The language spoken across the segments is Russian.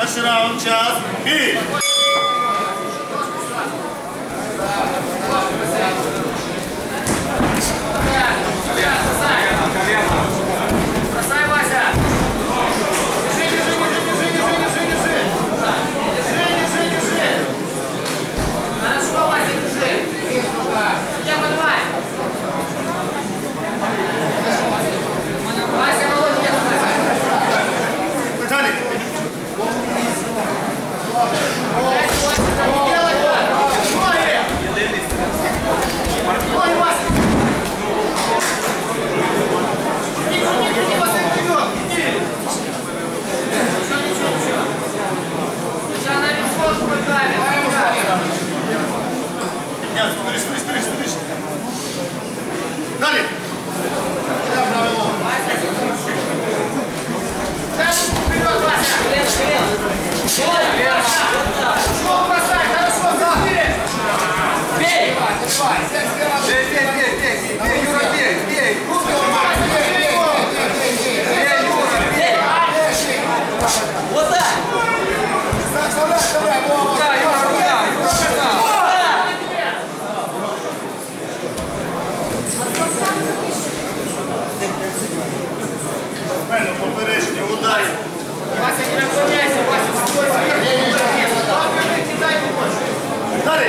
أشرع شافي Генс, смотри, смотри, смотри, смотри. Далее. Да, браво. Да, вперед, Вася. Вперед, вперед. Шел, поставь, хорошо, забери. Бей, Вася, давай. Смотри.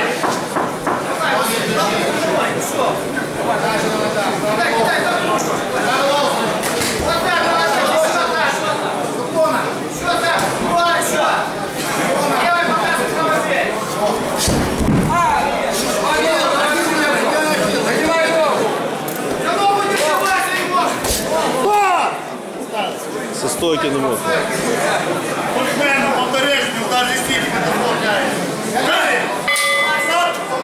Со стойки не может. Пульсменом, повторяешь, даже сильно.